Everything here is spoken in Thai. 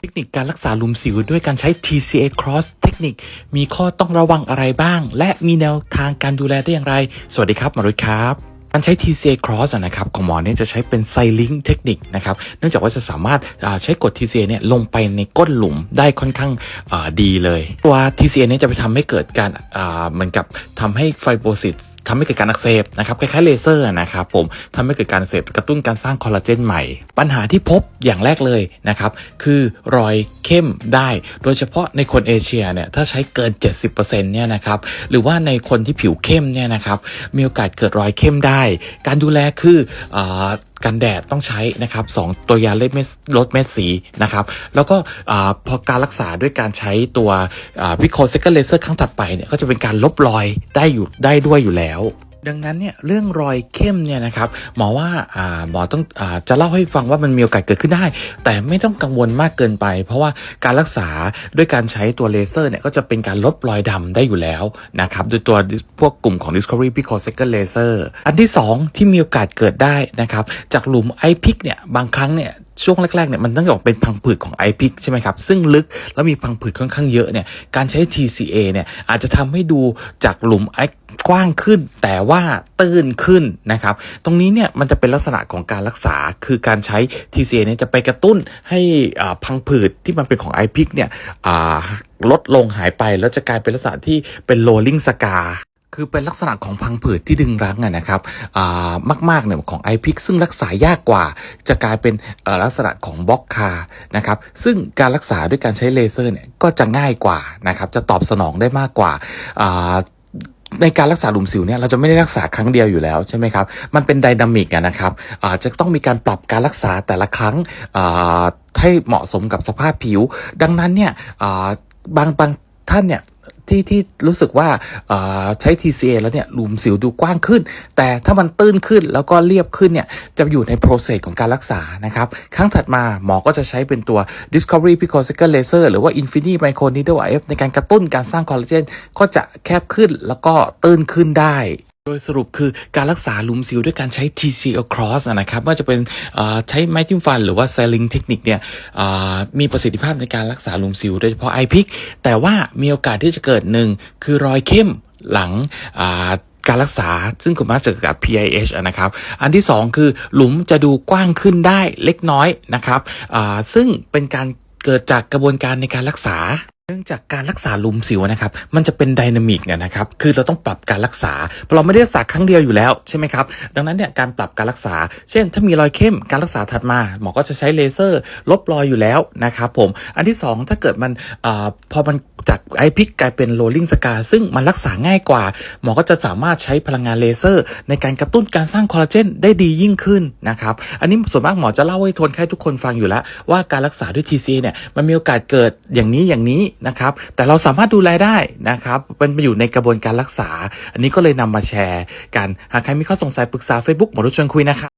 เทคนิคการรักษาหลุมสิวด้วยการใช้ TCA Cross เทคนิคมีข้อต้องระวังอะไรบ้าง และมีแนวทางการดูแลได้อย่างไร สวัสดีครับหมารุยครับ การใช้ TCA Cross นะครับของหมอเนี่ยจะใช้เป็นไซลิงเทคนิคนะครับ เนื่องจากว่าจะสามารถใช้กด TCA เนี่ยลงไปในก้นหลุมได้ค่อนข้างดีเลย ตัว TCA เนี่ยจะไปทำให้เกิดการเหมือนกับทำให้ไฟโบซิส ทำให้เกิดการอักเสบนะครับคล้ายๆเลเซอร์นะครับผมทำให้เกิดการอักเสบกระตุ้นการสร้างคอลลาเจนใหม่ ปัญหาที่พบอย่างแรกเลยนะครับคือรอยเข้มได้ โดยเฉพาะในคนเอเชียเนี่ยถ้าใช้เกิน 70%เนี่ยนะครับหรือว่าในคนที่ผิวเข้มเนี่ยนะครับมีโอกาสเกิดรอยเข้มได้ การดูแลคืออ กันแดดต้องใช้นะครับสองตัวยาลดเม็ดลดเม็ดสีนะครับ แล้วก็พอการรักษาด้วยการใช้ตัววิโคเซกเลเซอร์ครั้งถัดไปเนี่ยก็จะเป็นการลบรอยได้อยู่ได้ด้วยอยู่แล้ว ดังนั้นเนี่ยเรื่องรอยเข้มเนี่ยนะครับหมอว่าอ่าหมอต้องอาจะเล่าให้ฟังว่ามันมีโอกาสเกิดขึ้นได้ แต่ไม่ต้องกังวลมากเกินไป เพราะว่าการรักษาด้วยการใช้ตัวเลเซอร์เนี่ยก็จะเป็นการลบรอยดำได้อยู่แล้วนะครับโดยตัวพวกกลุ่มของ Discovery Picosecond Laser อันที่ 2 ที่มีโอกาสเกิดได้นะครับจากหลุมไอพิกเนี่ยบางครั้งเนี่ย ช่วงแรกๆเนี่ยมันต้องบอกเป็นพังผืดของไอพิกใช่ไหมครับ ซึ่งลึกแล้วมีพังผืดค่อนข้างเยอะเนี่ยการใช้ TCA เนี่ยอาจจะทำให้ดูจากหลุมไอกว้างขึ้น แต่ว่าตื้นขึ้นนะครับ ตรงนี้เนี่ยมันจะเป็นลักษณะของการรักษาคือการใช้ TCA เนี่ยจะไปกระตุ้นให้อ่าพังผืดที่มันเป็นของ i p i c เนี่ยอ่าลดลงหายไปแล้วจะกลายเป็นลักษณะที่เป็น rolling scar คือเป็นลักษณะของพังผืดที่ดึงรั้งอะนะครับมากๆเนี่ยของ i p i c ซึ่งรักษายากกว่า จะกลายเป็นลักษณะของบล็อกคานะครับซึ่งการรักษาด้วยการใช้เลเซอร์เนี่ยก็จะง่ายกว่านะครับจะตอบสนองได้มากกว่าในการรักษาหลุมสิวเนี่ยเราจะไม่ได้รักษาครั้งเดียวอยู่แล้วใช่ไหมครับ มันเป็นไดนามิกนะครับอาจจะต้องมีการปรับการรักษาแต่ละครั้งให้เหมาะสมกับสภาพผิว ดังนั้นเนี่ยบางบางท่านเนี่ย ที่ที่รู้สึกว่าใช้ TCA แล้วเนี่ยหลุมสิวดูกว้างขึ้น แต่ถ้ามันตื้นขึ้นแล้วก็เรียบขึ้นเนี่ยจะอยู่ในโปรเซสของการรักษานะครับครั้งถัดมาหมอก็จะใช้เป็นตัว Discovery Picosecond Laser หรือว่า Infinity Micro Needle IF ในการกระตุ้นการสร้างคอลลาเจนก็จะแคบขึ้นแล้วก็ตื้นขึ้นได้ ดยสรุปคือการรักษาลุมสิวด้วยการใช้ TCL Cross นะครับว่าจะเป็นใช้ไม้จิ้มฟันหรือว่า Selling เทคนิคเนี่ยมีประสิทธิภาพในการรักษาลุมสิวโดยเฉพาะ iPic แต่ว่ามีโอกาสที่จะเกิดหนึ่งคือรอยเข้มหลังการรักษาซึ่งคุณมาจะเกิดกับ PIH นะครับ อันที่สองคือหลุมจะดูกว้างขึ้นได้เล็กน้อยนะครับซึ่งเป็นการเกิดจากกระบวนการในการรักษา เนื่องจากการรักษาลุมสิวนะครับ มันจะเป็นไดนามิกเนี่ยนะครับ คือเราต้องปรับการรักษาเพราะเราไม่ได้รักษาครั้งเดียวอยู่แล้วใช่ไหมครับ ดังนั้นเนี่ยการปรับการรักษา เช่น ถ้ามีรอยเข้ม การรักษาถัดมา หมอก็จะใช้เลเซอร์ ลบรอยอยู่แล้วนะครับผม อันที่สองถ้าเกิดมันอพอมัน จากไอพิกกลายเป็นโรลลิ่งสกาซึ่งมันรักษาง่ายกว่า หมอก็จะสามารถใช้พลังงานเลเซอร์ ในการกระตุ้นการสร้างคอลลาเจนได้ดียิ่งขึ้นนะครับ อันนี้ส่วนมากหมอจะเล่าให้ทนไข้ทุกคนฟังอยู่แล้ว ว่าการรักษาด้วย TCA เนี่ยมันมีโอกาสเกิดอย่างนี้อย่างนี้นะครับ แต่เราสามารถดูแลได้นะครับเป็นมาอยู่ในกระบวนการรักษา อันนี้ก็เลยนำมาแชร์กันหากใครมีข้อสงสัยปรึกษา Facebook หมอรุชชวนคุยนะครับ